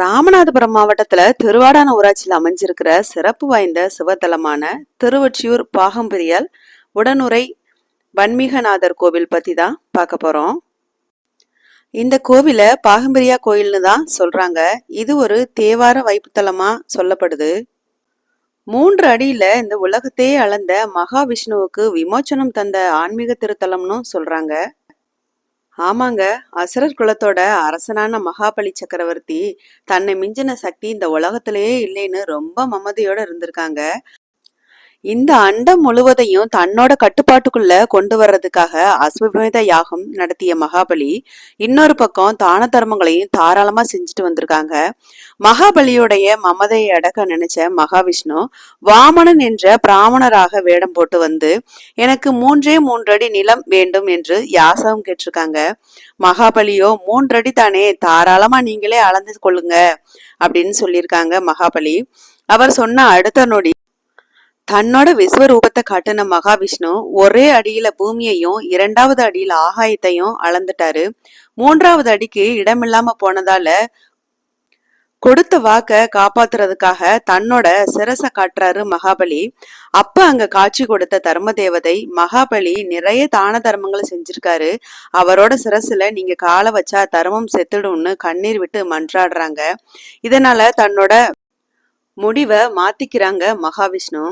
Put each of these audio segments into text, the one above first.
ராமநாதபுரம் மாவட்டத்துல திருவாடான ஊராட்சியில் அமைஞ்சிருக்கிற சிறப்பு வாய்ந்த சிவத்தலமான திருவொற்றியூர் பாகம்பிரியல் உடனுரை வன்மீகநாதர் கோவில் பத்தி தான் பார்க்க போறோம். இந்த கோவிலை பாகம்பிரியா கோயில்னு தான் சொல்றாங்க. இது ஒரு தேவார வைப்புத்தலமா சொல்லப்படுது. மூன்று அடியில இந்த உலகத்தையே அளந்த மகாவிஷ்ணுவுக்கு விமோச்சனம் தந்த ஆன்மீக திருத்தலம்னு சொல்றாங்க. ஆமாங்க. அசுரர் குலத்தோட அரசனான மகாபலி சக்கரவர்த்தி தன்னை மிஞ்சின சக்தி இந்த உலகத்திலேயே இல்லைன்னு ரொம்ப மமதையோட இருந்திருக்காங்க. இந்த அண்டம் முழுவதையும் தன்னோட கட்டுப்பாட்டுக்குள்ள கொண்டு வர்றதுக்காக அஸ்வமேத யாகம் நடத்திய மகாபலி இன்னொரு பக்கம் தான தர்மங்களையும் தாராளமா செஞ்சுட்டு வந்திருக்காங்க. மகாபலியுடைய மமதையை அடக்க நினைச்ச மகாவிஷ்ணு வாமனன் என்ற பிராமணராக வேடம் போட்டு வந்து எனக்கு மூன்றே மூன்றடி நிலம் வேண்டும் என்று யாசகம் கேட்டிருக்காங்க. மகாபலியோ மூன்றடி தானே தாராளமா நீங்களே அளந்து கொள்ளுங்க அப்படின்னு சொல்லியிருக்காங்க மகாபலி. அவர் சொன்ன அடுத்த நொடி தன்னோட விஸ்வரூபத்தை காட்டின மகாவிஷ்ணு ஒரே அடியில பூமியையும் இரண்டாவது அடியில ஆகாயத்தையும் அளந்துட்டாரு. மூன்றாவது அடிக்கு இடமில்லாம போனதால கொடுத்த வாக்க காப்பாத்துறதுக்காக தன்னோட சிரச காட்டுறாரு மகாபலி. அப்ப அங்க காட்சி கொடுத்த தர்ம தேவதை மகாபலி நிறைய தான தர்மங்களை செஞ்சிருக்காரு. அவரோட சிரசுல நீங்க காலை வச்சா தர்மம் செத்துடும்னு கண்ணீர் விட்டு மன்றாடுறாங்க. இதனால தன்னோட முடிவை மாத்திக்கிறாங்க மகாவிஷ்ணு.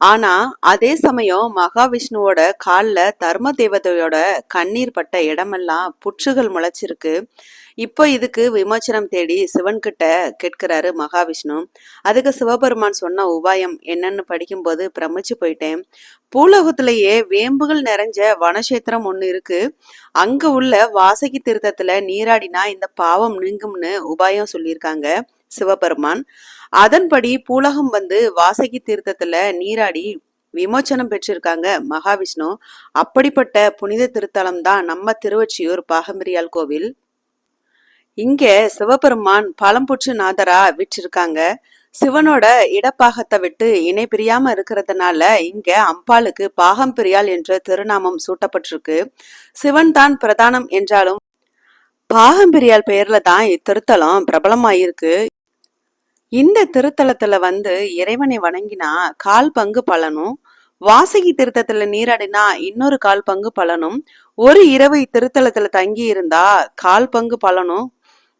ஆனா அதே சமயம் மகாவிஷ்ணுவோட கால்ல தர்ம தேவதையோட கண்ணீர் பட்ட இடமெல்லாம் புற்றுகள் முளைச்சிருக்கு. இப்போ இதுக்கு விமோச்சனம் தேடி சிவன் கிட்ட கேட்கிறாரு மகாவிஷ்ணு. அதுக்கு சிவபெருமான் சொன்ன உபாயம் என்னன்னு படிக்கும்போது பிரமிச்சு போயிட்டேன். பூலோகத்திலேயே வேம்புகள் நிறைஞ்ச வனக்ஷேத்திரம் ஒன்று இருக்கு. அங்க உள்ள வாசகி திருத்தத்துல நீராடினா இந்த பாவம் நீங்கும்னு உபாயம் சொல்லியிருக்காங்க. சிவபெருமான். அதன்படி பூலகம் வந்து வாசகி தீர்த்தத்துல நீராடி விமோச்சனம் பெற்றிருக்காங்க மகாவிஷ்ணு. அப்படிப்பட்ட புனித திருத்தலம் தான் நம்ம திருவொற்றியூர் பாகம்பிரியால் கோவில். இங்க சிவபெருமான் பழம்புற்று நாதரா விற்றிருக்காங்க. சிவனோட இடப்பாகத்தை விட்டு இணை பிரியாம இருக்கிறதுனால இங்க அம்பாளுக்கு பாகம் பிரியால் என்ற திருநாமம் சூட்டப்பட்டிருக்கு. சிவன் தான் பிரதானம் என்றாலும் பாகம்பிரியால் பெயர்ல தான் இத்திருத்தலம் பிரபலமாயிருக்கு. இந்த திருத்தலத்துல வந்து இறைவனை வணங்கினா கால் பங்கு பலனும் வாசகி திருத்தத்துல நீராடினா இன்னொரு கால் பங்கு பலனும் ஒரு இரவு இத்திருத்தலத்துல தங்கி இருந்தா கால் பங்கு பலனும்.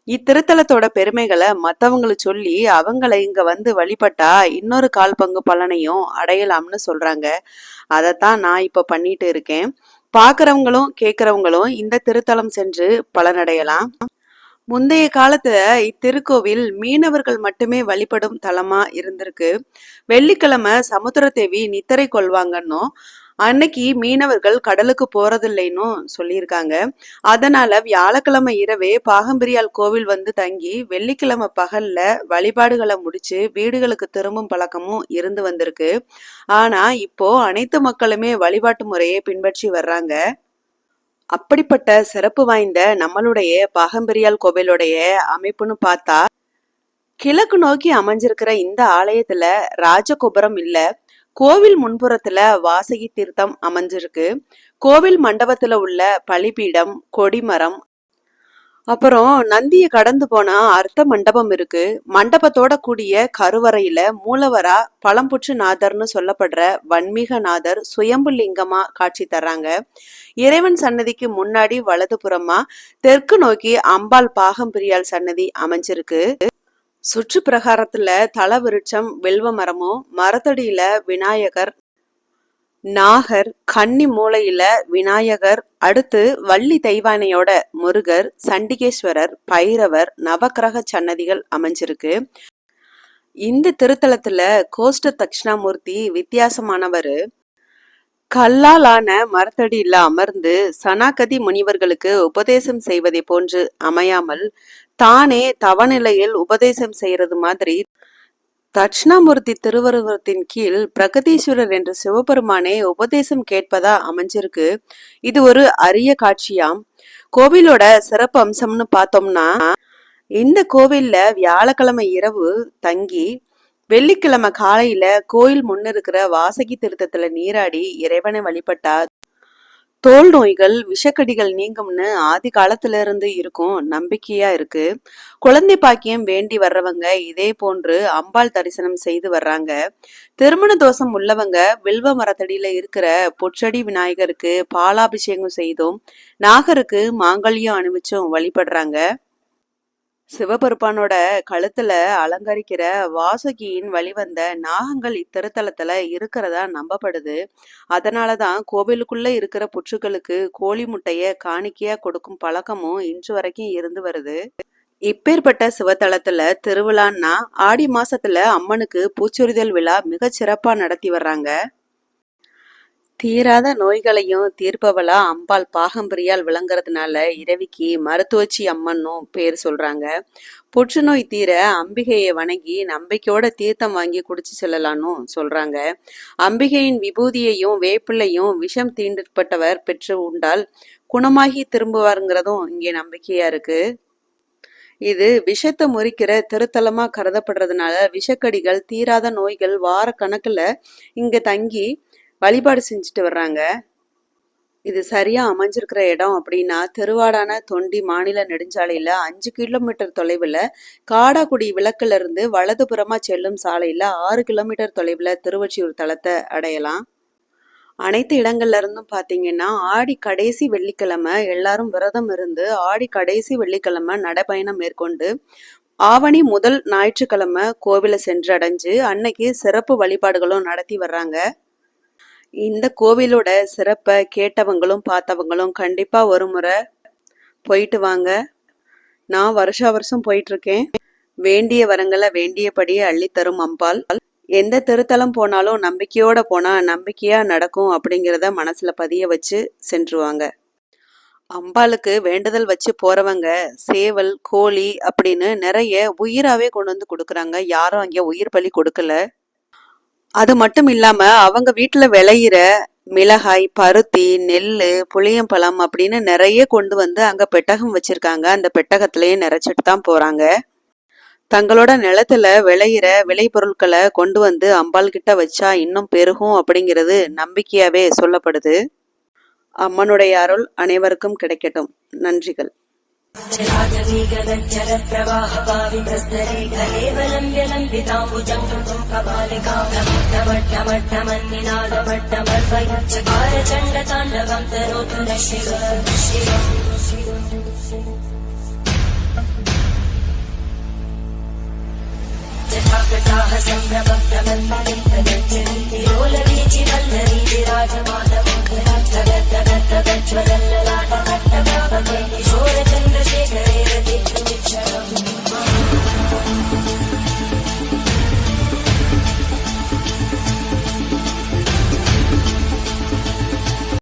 இத்திருத்தலத்தோட பெருமைகளை மற்றவங்களுக்கு சொல்லி அவங்கள இங்க வந்து வழிபட்டா இன்னொரு கால் பங்கு பலனையும் அடையலாம்னு சொல்றாங்க. அதைத்தான் நான் இப்ப பண்ணிட்டு இருக்கேன். பாக்குறவங்களும் கேக்குறவங்களும் இந்த திருத்தலம் சென்று பலனடையலாம். முந்தைய காலத்துல இத்திருக்கோவில் மீனவர்கள் மட்டுமே வழிபடும் தலமா இருந்திருக்கு. வெள்ளிக்கிழமை சமுத்திர தேவி நித்திரை கொள்வாங்கன்னும் அன்னைக்கு மீனவர்கள் கடலுக்கு போறதில்லைன்னு சொல்லியிருக்காங்க. அதனால வியாழக்கிழமை இரவே பாகம்பிரியால் கோவில் வந்து தங்கி வெள்ளிக்கிழமை பகல்ல வழிபாடுகளை முடிச்சு வீடுகளுக்கு திரும்பும் பழக்கமும் இருந்து வந்திருக்கு. ஆனா இப்போ அனைத்து மக்களுமே வழிபாட்டு முறையை பின்பற்றி வர்றாங்க. அப்படிப்பட்ட சிறப்பு வாய்ந்த நம்மளுடைய பாகம்பெரியால் கோவிலுடைய அமைப்புன்னு பார்த்தா கிழக்கு நோக்கி அமைஞ்சிருக்கிற இந்த ஆலயத்துல ராஜகோபுரம் இல்ல கோவில் முன்புறத்துல வாசகி தீர்த்தம் அமைஞ்சிருக்கு. கோவில் மண்டபத்துல உள்ள பலிபீடம் கொடிமரம் அப்புறம் நந்திய கடந்து போனா அர்த்த மண்டபம் இருக்கு. மண்டபத்தோட கூடிய கருவறையில மூலவரா பழம்புற்று நாதர்னு சொல்லப்படுற வன்மீக நாதர் சுயம்பு லிங்கமா காட்சி தர்றாங்க. இறைவன் சன்னதிக்கு முன்னாடி வலது புறமா தெற்கு நோக்கி அம்பாள் பாகம்பிரியால் சன்னதி அமைஞ்சிருக்கு. சுற்று பிரகாரத்துல தல விருட்சம் வெல்வ மரமும் மரத்தடியில விநாயகர் நாகர் கன்னி மூளையில விநாயகர் அடுத்து வள்ளி தெய்வானையோட முருகர் சண்டிகேஸ்வரர் பைரவர் நவக்கிரக சன்னதிகள் அமைஞ்சிருக்கு. இந்த திருத்தலத்துல கோஷ்ட தட்சிணாமூர்த்தி வித்தியாசமானவர். கல்லால் ஆன மரத்தடியில் அமர்ந்து சனாகதி முனிவர்களுக்கு உபதேசம் செய்வதை போன்று அமையாமல் தானே தவநிலையில் உபதேசம் செய்யறது மாதிரி தட்சிணாமூர்த்தி திருவருவத்தின் கீழ் பிரகதீஸ்வரர் என்ற சிவபெருமானே உபதேசம் கேட்பதா அமைஞ்சிருக்கு. இது ஒரு அரிய காட்சியாம். கோவிலோட சிறப்பு அம்சம்னு பார்த்தோம்னா இந்த கோவில்ல வியாழக்கிழமை இரவு தங்கி வெள்ளிக்கிழமை காலையில கோயில் முன்னிருக்கிற வாசகி திருத்தத்துல நீராடி இறைவனை வழிபட்டா தோல் நோய்கள் விஷக்கடிகள் நீங்கும்னு ஆதி காலத்துல இருந்து இருக்கும் நம்பிக்கையா இருக்கு. குழந்தை பாக்கியம் வேண்டி வர்றவங்க இதே போன்று அம்பாள் தரிசனம் செய்து வர்றாங்க. திருமண தோஷம் உள்ளவங்க வில்வ மரத்தடியில இருக்கிற பொற்சடி விநாயகருக்கு பாலாபிஷேகம் செய்தும் நாகருக்கு மாங்கல்யம் அணிவிச்சும் வழிபடுறாங்க. சிவபெருமானோட கழுத்துல அலங்கரிக்கிற வாசுகியின் வழிவந்த நாகங்கள் இத்திருத்தலத்துல இருக்கிறதா நம்பப்படுது. அதனாலதான் கோவிலுக்குள்ள இருக்கிற புற்றுகளுக்கு கோழி முட்டைய காணிக்கையா கொடுக்கும் பழக்கமும் இன்று வரைக்கும் இருந்து வருது. இப்பேற்பட்ட சிவத்தலத்துல திருவிழான்னா ஆடி மாசத்துல அம்மனுக்கு பூச்சொரிதல் விழா மிகச் சிறப்பா நடத்தி வர்றாங்க. தீராத நோய்களையும் தீர்ப்பவளா அம்பாள் பாகம்பிரியால் விளங்குறதுனால இரவிக்கு மருத்துவச்சி அம்மன்னும் பேர் சொல்றாங்க. புற்றுநோய் தீர அம்பிகையை வணங்கி நம்பிக்கையோட தீர்த்தம் வாங்கி குடிச்சு செல்லலான்னு சொல்றாங்க. அம்பிகையின் விபூதியையும் வேப்பிள்ளையும் விஷம் தீண்டப்பட்டவர் பெற்று உண்டால் குணமாகி திரும்புவாருங்கிறதும் இங்கே நம்பிக்கையா இருக்கு. இது விஷத்தை முறிக்கிற திருத்தலமா கருதப்படுறதுனால விஷக்கடிகள் தீராத நோய்கள் வார கணக்குல இங்க தங்கி வழிபாடு செஞ்சுட்டு வர்றாங்க. இது சரியா அமைஞ்சிருக்கிற இடம் அப்படின்னா திருவாடான தொண்டி மாநில நெடுஞ்சாலையில அஞ்சு கிலோமீட்டர் தொலைவுல காடாக்குடி விளக்குல இருந்து வலதுபுறமா செல்லும் சாலையில ஆறு கிலோமீட்டர் தொலைவுல திருவொற்றியூர் தலத்தை அடையலாம். அனைத்து இடங்கள்ல இருந்தும் பாத்தீங்கன்னா ஆடி கடைசி வெள்ளிக்கிழமை எல்லாரும் விரதம் இருந்து ஆடி கடைசி வெள்ளிக்கிழமை நடைப்பயணம் மேற்கொண்டு ஆவணி முதல் ஞாயிற்றுக்கிழமை கோவிலை சென்றடைஞ்சு அன்னைக்கு சிறப்பு வழிபாடுகளும் நடத்தி வர்றாங்க. இந்த கோவிலோட சிறப்பை கேட்டவங்களும் பார்த்தவங்களும் கண்டிப்பாக ஒரு முறை போயிட்டு வாங்க. நான் வருஷா வருஷம் போயிட்டுருக்கேன். வேண்டிய வரங்களை வேண்டியபடியே அள்ளித்தரும் அம்பாள். எந்த திருத்தலம் போனாலும் நம்பிக்கையோட போனால் நம்பிக்கையாக நடக்கும் அப்படிங்கிறத மனசில் பதிய வச்சு சென்றுவாங்க. அம்பாளுக்கு வேண்டுதல் வச்சு போறவங்க சேவல் கோழி அப்படின்னு நிறைய உயிராகவே கொண்டு வந்து கொடுக்குறாங்க. யாரும் அங்கே உயிர் பலி கொடுக்கல. அது மட்டும் இல்லாம அவங்க வீட்டுல விளையிற மிளகாய் பருத்தி நெல் புளியம்பழம் அப்படின்னு நிறைய கொண்டு வந்து அங்க பெட்டகம் வச்சிருக்காங்க. அந்த பெட்டகத்திலேயே நிறைச்சிட்டு தான் போறாங்க. தங்களோட நிலத்துல விளையிற விளைபொருட்களை கொண்டு வந்து அம்பாள் கிட்ட வச்சா இன்னும் பெருகும் அப்படிங்கிறது நம்பிக்கையாவே சொல்லப்படுது. அம்மனுடைய அருள் அனைவருக்கும் கிடைக்கட்டும். நன்றிகள். जलाजवीगदज्जलप्रवाहपावितस्तरे कलेवलम्ब्य लम्बिताम्बुजम् कृतुम् कपालिकामट्टमट्टमट्टमन्निनादमट्टमर्पयच्चकार चण्डताण्डवम् तरोतु न शिव जटाकटाः सम्भ्रमभ्रमन्मलिन्दगच्छन्ति लोलवीचिव